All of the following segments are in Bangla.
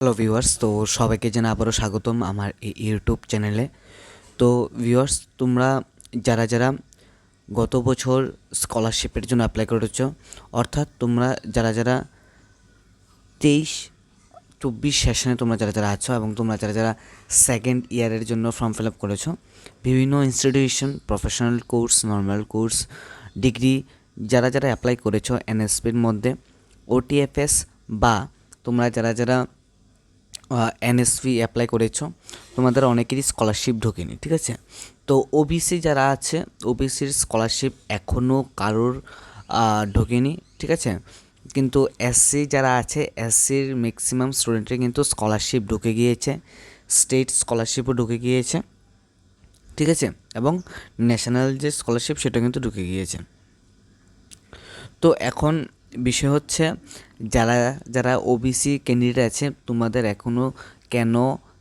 হ্যালো ভিউয়ার্স তো সবাইকে জানা আবারও স্বাগতম আমার এই ইউটিউব চ্যানেলে তো ভিউয়ার্স তোমরা যারা যারা গত বছর স্কলারশিপের জন্য অ্যাপ্লাই করেছ, অর্থাৎ তোমরা যারা যারা তেইশ চব্বিশ সেশনে তোমরা যারা যারা আছো এবং তোমরা যারা যারা সেকেন্ড ইয়ারের জন্য ফর্ম ফিল আপ করেছ, বিভিন্ন institution professional course normal course degree যারা যারা অ্যাপ্লাই করেছ এনএসপির মধ্যে ওটিএফএস বা তোমরা যারা যারা এনএসপি অ্যাপ্লাই করেছ, তোমাদের অনেকেরই স্কলারশিপ ঢোকেনি, ঠিক আছে? তো ওবিসি যারা আছে ওবিসির স্কলারশিপ এখনও কারোর ঢোকেনি, ঠিক আছে? কিন্তু এসসি যারা আছে এসসির ম্যাক্সিমাম স্টুডেন্টের কিন্তু স্কলারশিপ ঢুকে গিয়েছে স্টেট স্কলারশিপও ঢুকে গিয়েছে, ঠিক আছে? এবং ন্যাশনাল যে স্কলারশিপ সেটা কিন্তু ঢুকে গিয়েছে। তো এখন বিষয় হচ্ছে, যারা যারা ওবিসি ক্যান্ডিডেট আছে, তোমাদের এখনও কেন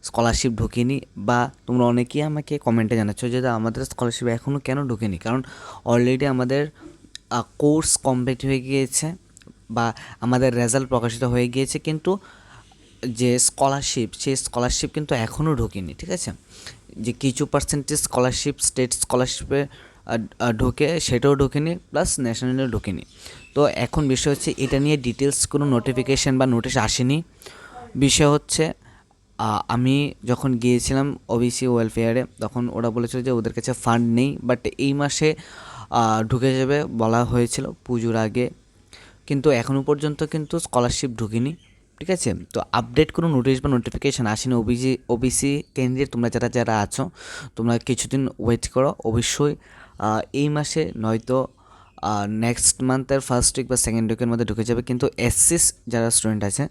স্কলারশিপ ঢোকেনি? বা তোমরা অনেকেই আমাকে কমেন্টে জানাচ্ছ যে আমাদের স্কলারশিপ এখনও কেন ঢোকেনি? কারণ অলরেডি আমাদের কোর্স কমপ্লিট হয়ে গিয়েছে, বা আমাদের রেজাল্ট প্রকাশিত হয়ে গিয়েছে, কিন্তু যে স্কলারশিপ সেই স্কলারশিপ কিন্তু এখনও ঢোকেনি, ঠিক আছে? যে কিছু পার্সেন্টেজ স্কলারশিপ স্টেট স্কলারশিপে ঢোকে, সেটাও ঢোকেনি প্লাস ন্যাশনালেও ঢোকেনি। তো এখন বিষয় হচ্ছে, এটা নিয়ে ডিটেলস কোনো নোটিফিকেশান বা নোটিশ আসেনি। বিষয় হচ্ছে আমি যখন গিয়েছিলাম ওবিসি ওয়েলফেয়ারে তখন ওরা বলেছিল যে ওদের কাছে ফান্ড নেই বাট এই মাসে ঢুকে যাবে বলা হয়েছিল পুজোর আগে। কিন্তু এখনও পর্যন্ত কিন্তু স্কলারশিপ ঢুকিনি, ঠিক আছে? তো আপডেট কোনো নোটিশ বা নোটিফিকেশান আসেনি ওবিসি ওবিসি কেন্দ্রে। তোমরা যারা যারা আছো, তোমরা কিছুদিন ওয়েট করো। অবশ্যই এই মাসে নয়তো নেক্সট মান্থের ফার্স্ট উইক বা সেকেন্ড উইকের মধ্যে ঢুকে যাবে। কিন্তু এসসি যারা স্টুডেন্ট আছে,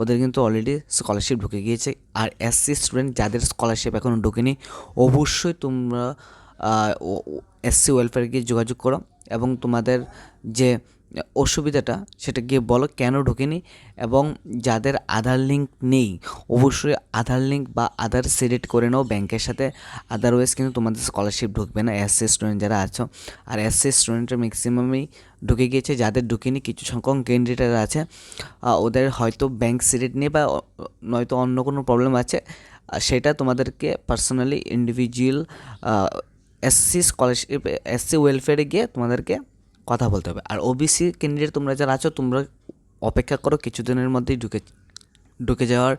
ওদের কিন্তু অলরেডি স্কলারশিপ ঢুকে গিয়েছে। আর এসসি স্টুডেন্ট যাদের স্কলারশিপ এখনও ঢুকেনি, অবশ্যই তোমরা এসসি ওয়েলফেয়ার গিয়ে যোগাযোগ করো। এবং তোমাদের যে অসুবিধাটা সেটা গিয়ে বলো কেন ঢোকেনি এবং যাদের আধার লিঙ্ক নেই, অবশ্যই আধার লিঙ্ক বা আধার সিলেক্ট করে নাও ব্যাংকের সাথে। আদারওয়াইজ কিন্তু তোমাদের স্কলারশিপ ঢুকবে না। এসসি স্টুডেন্ট যারা আছো, আর এসসি স্টুডেন্টের ম্যাক্সিমামই ঢুকে গিয়েছে। যাদের ঢুকেনি, কিছু সংখ্যক ক্যান্ডিডেট আছে ওদের হয়তো ব্যাংক সিলেক্ট নেই বা, নয়তো অন্য কোনো প্রবলেম আছে। সেটা তোমাদেরকে personally individual SC scholarship SC ওয়েলফেয়ারে গিয়ে তোমাদেরকে কথা বলতে হবে। আর ওবিসি ক্যান্ডিডেট তোমরা যারা আছো, তোমরা অপেক্ষা করো, কিছুদিনের মধ্যেই ঢুকে ঢুকে যাওয়ার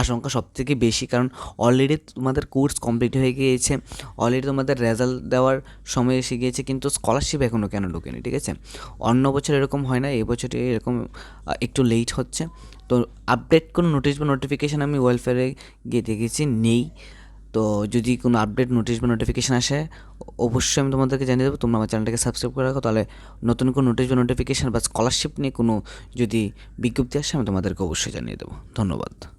আশঙ্কা সব থেকে বেশি। কারণ অলরেডি তোমাদের কোর্স কমপ্লিট হয়ে গিয়েছে অলরেডি তোমাদের রেজাল্ট দেওয়ার সময় এসে গিয়েছে, কিন্তু স্কলারশিপ এখনও কেন ঢুকেনি, ঠিক আছে? অন্য বছর এরকম হয় না, এই এরকম একটু লেট হচ্ছে। তো আপডেট কোনো নোটিশ বা নোটিফিকেশান আমি ওয়েলফেয়ারে গিয়ে দেখেছি নেই। তো যদি কোনো আপডেট নোটিশ বা নোটিফিকেশান আসে, অবশ্যই আমি তোমাদেরকে জানিয়ে দেবো। তোমরা আমার চ্যানেলটাকে সাবস্ক্রাইব করে রাখো। তাহলে নতুন কোনো নোটিশ বা নোটিফিকেশান বা স্কলারশিপ নিয়ে কোনো যদি বিজ্ঞপ্তি আসে, আমি তোমাদেরকে অবশ্যই জানিয়ে দেবো। ধন্যবাদ।